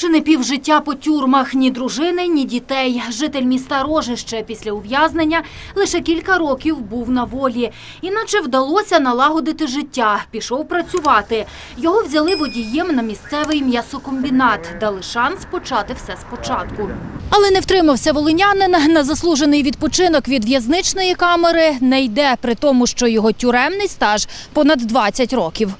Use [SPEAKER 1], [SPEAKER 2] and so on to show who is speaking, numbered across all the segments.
[SPEAKER 1] Чи не півжиття по тюрмах, ні дружини, ні дітей. Житель міста Рожище після ув'язнення лише кілька років був на волі. Іначе вдалося налагодити життя. Пішов працювати. Його взяли водієм на місцевий м'ясокомбінат. Дали шанс почати все спочатку. Але не втримався волинянин. На заслужений відпочинок від в'язничної камери не йде, при тому, що його тюремний стаж понад 20 років.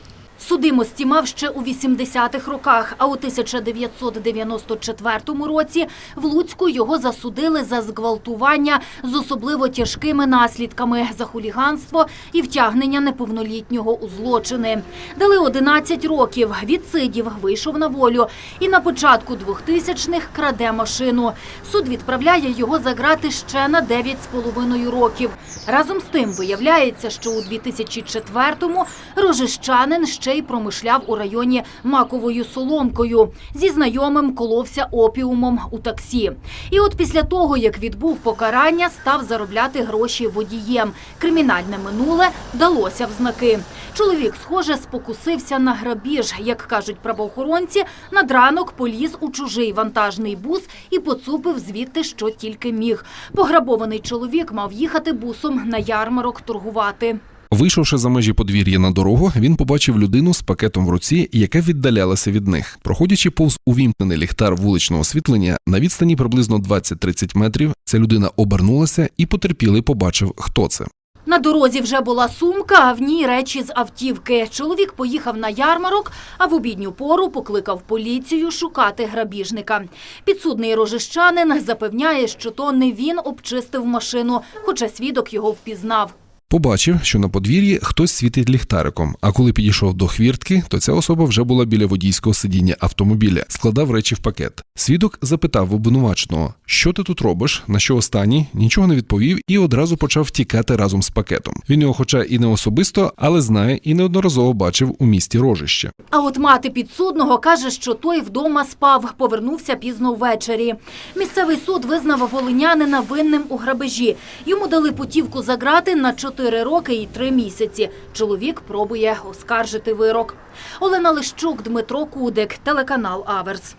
[SPEAKER 1] Судимості мав ще у 80-х роках, а у 1994 році в Луцьку його засудили за зґвалтування з особливо тяжкими наслідками за хуліганство і втягнення неповнолітнього у злочини. Дали 11 років, відсидів, вийшов на волю і на початку 2000-х краде машину. Суд відправляє його за грати ще на 9,5 років. Разом з тим виявляється, що у 2004-му рожищанин ще й промишляв у районі Маковою Соломкою. Зі знайомим коловся опіумом у таксі. І от після того, як відбув покарання, став заробляти гроші водієм. Кримінальне минуле далося в знаки. Чоловік, схоже, спокусився на грабіж. Як кажуть правоохоронці, над ранок поліз у чужий вантажний бус і поцупив звідти, що тільки міг. Пограбований чоловік мав їхати бусом на ярмарок торгувати.
[SPEAKER 2] Вийшовши за межі подвір'я на дорогу, він побачив людину з пакетом в руці, яка віддалялася від них. Проходячи повз увімкнений ліхтар вуличного освітлення на відстані приблизно 20-30 метрів, ця людина обернулася і потерпілий побачив, хто це.
[SPEAKER 1] На дорозі вже була сумка, а в ній речі з автівки. Чоловік поїхав на ярмарок, а в обідню пору покликав поліцію шукати грабіжника. Підсудний рожищанин запевняє, що то не він обчистив машину, хоча свідок його впізнав.
[SPEAKER 2] Побачив, що на подвір'ї хтось світить ліхтариком. А коли підійшов до хвіртки, то ця особа вже була біля водійського сидіння автомобіля, складав речі в пакет. Свідок запитав обвинуваченого, що ти тут робиш, на що останній, нічого не відповів і одразу почав втікати разом з пакетом. Він його, хоча і не особисто, але знає і неодноразово бачив у місті Рожище.
[SPEAKER 1] А от мати підсудного каже, що той вдома спав, повернувся пізно ввечері. Місцевий суд визнав волинянина винним у грабежі. Йому дали путівку за грати на 4 роки і 3 місяці. Чоловік пробує оскаржити вирок. Олена Лищук, Дмитро Кудик, телеканал Аверс.